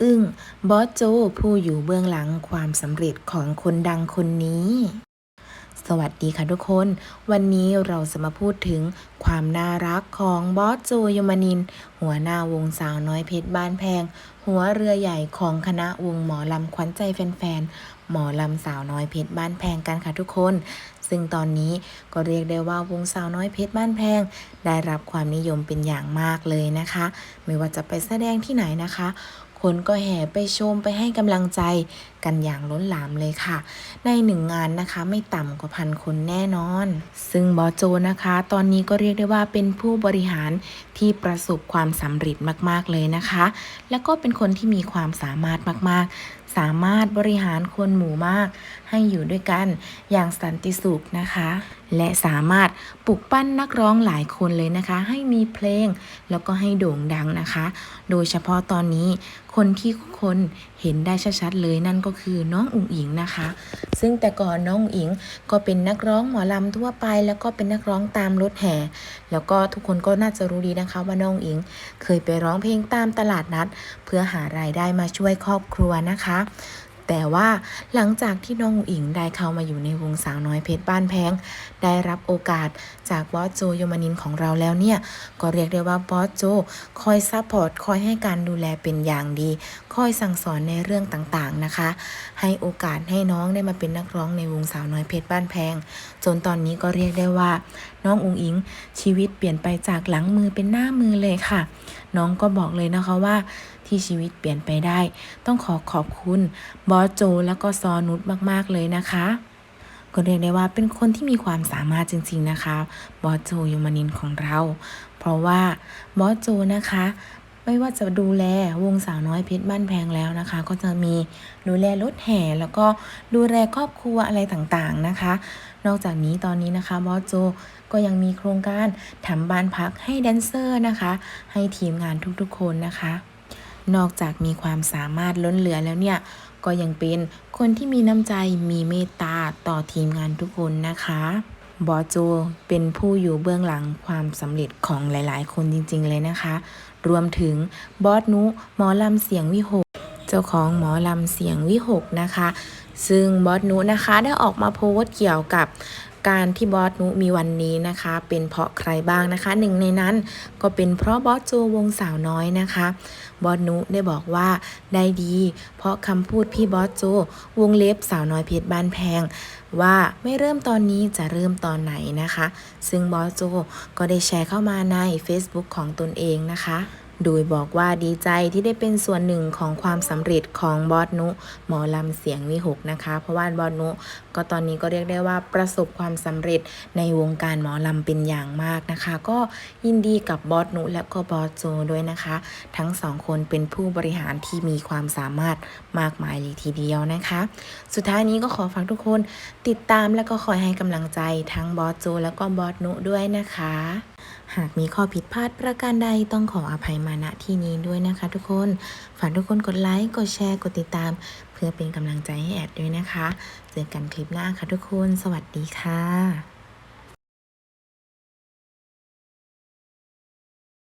อึ้งบอสโจผู้อยู่เบื้องหลังความสำเร็จของคนดังคนนี้ สวัสดีค่ะทุกคน วันนี้เราจะมาพูดถึงความน่ารักของบอสโจยมนิน หัวหน้าวงสาวน้อยเพชรบ้านแพง หัวเรือใหญ่ของคณะวงหมอลำขวัญใจแฟนๆหมอลำสาวน้อยเพชรบ้านแพงกันค่ะทุกคน ซึ่งตอนนี้ก็เรียกได้ว่าวงสาวน้อยเพชรบ้านแพง ได้รับความนิยมเป็นอย่างมากเลยนะคะ ไม่ว่าจะไปแสดงที่ไหนนะคะ คนก็แห่ไปชมไปให้กำลังใจกันอย่างล้นหลามเลยค่ะ ในหนึ่งงานนะคะไม่ต่ำกว่าพันคนแน่นอน ซึ่งบอโจนะคะ ตอนนี้ก็เรียกได้ว่าเป็นผู้บริหารที่ประสบความสำเร็จมากๆเลยนะคะ แล้วก็เป็นคนที่มีความสามารถมากๆ สามารถบริหารคนหมู่มาก ให้อยู่ด้วยกันอย่างสันติสุขนะคะ และสามารถปลุกปั้นนักร้องหลายคนเลยนะคะ ให้มีเพลงแล้วก็ให้โด่งดังนะคะ โดยเฉพาะตอนนี้คนที่คนเห็นได้ชัดๆเลยนั่นก็คือน้องอุ๋งอิงนะคะ ซึ่งแต่ก่อนน้องอุ๋งอิงก็เป็นนักร้องหมอลำทั่วไป แล้วก็เป็นนักร้องตามรถแห่ แล้วก็ทุกคนก็น่าจะรู้ดีนะคะ ว่าน้องอุ๋งอิง เคยไปร้องเพลงตามตลาดนัด เพื่อหารายได้มาช่วยครอบครัวนะคะ嗯。 แต่ว่าหลังจากที่น้องอุ๋งอิงได้เข้ามาอยู่ในวงสาวน้อยเพชรบ้านแพง ได้รับโอกาสจากบอสโจยมานินของเราแล้วเนี่ย ก็เรียกได้ว่าบอสโจคอยซัพพอร์ตคอยให้การดูแลเป็นอย่างดี คอยสั่งสอนในเรื่องต่างๆนะคะ ให้โอกาสให้น้องได้มาเป็นนักร้องในวงสาวน้อยเพชรบ้านแพง จนตอนนี้ก็เรียกได้ว่า น้องอุงอิงชีวิตเปลี่ยนไปจากหลังมือเป็นหน้ามือเลยค่ะ น้องก็บอกเลยนะคะว่าที่ชีวิตเปลี่ยนไปได้ ต้องขอขอบคุณบบอสโจแล้วก็ซอนุชมากๆเลยนะคะก็เรียกได้ว่าเป็นคนที่มีความสามารถจริง ๆนะคะ บอสโจยมานินของเรา เพราะว่าบอสโจนะคะ ไม่ว่าจะดูแลวงสาวน้อยเพชรบ้านแพงแล้วนะคะ ก็จะมีดูแลรถแห่แล้วก็ดูแลครอบครัวอะไรต่างๆนะคะ นอกจากนี้ตอนนี้นะคะบอสโจก็ยังมีโครงการทำบ้านพักให้แดนเซอร์นะคะ ให้ทีมงานทุกๆคนนะคะ นอกจากมีความสามารถล้นเหลือแล้วเนี่ย ก็ยังเป็นคนที่มีน้ำใจมีเมตตาต่อทีมงานทุกคนนะคะบอโจเป็นผู้อยู่เบื้องหลังความสำเร็จของหลายๆ คนจริง ๆ เลยนะคะ รวมถึงบอสนุหมอลำเสียงวิหก เจ้าของหมอลำเสียงวิหกนะคะ ซึ่งบอสนุนะคะได้ออกมาโพสต์เกี่ยวกับ การที่บอสนุมีวันนี้นะคะ เป็นเพราะใครบ้างนะคะ หนึ่งในนั้นก็เป็นเพราะบอสโจวงสาวน้อยนะคะ บอสนุได้บอกว่าได้ดี เพราะคำพูดพี่บอสโจวงเล็บสาวน้อยเพชรบ้านแพง ว่าไม่เริ่มตอนนี้จะเริ่มตอนไหนนะคะ ซึ่งบอสโจก็ได้แชร์เข้ามาใน Facebook ของตนเองนะคะ โดยบอกว่าดีใจที่ได้เป็นส่วนหนึ่งของความสำเร็จของบอสนุ หมอลำเสียงวิหกนะคะ เพราะว่าบอสนุ ก็ตอนนี้ก็เรียกได้ว่าประสบความสำเร็จในวงการหมอลำเป็นอย่างมากนะคะ ก็ยินดีกับบอสนุและก็บอสโจด้วยนะคะ ทั้งสองคนเป็นผู้บริหารที่มีความสามารถมากมายเลยทีเดียวนะคะ สุดท้ายนี้ก็ขอฝากทุกคนติดตามและก็คอยให้กำลังใจทั้งบอสโจแล้วก็บอสนุด้วยนะคะ หากมีข้อผิดพลาดประการใดต้องขออภัยมาณที่นี้ด้วยนะคะทุกคน ฝากทุกคนกดไลค์ กดแชร์ กดติดตาม เพื่อเป็นกำลังใจให้แอดด้วยนะคะ เจอกันคลิปหน้าค่ะทุกคน สวัสดีค่ะ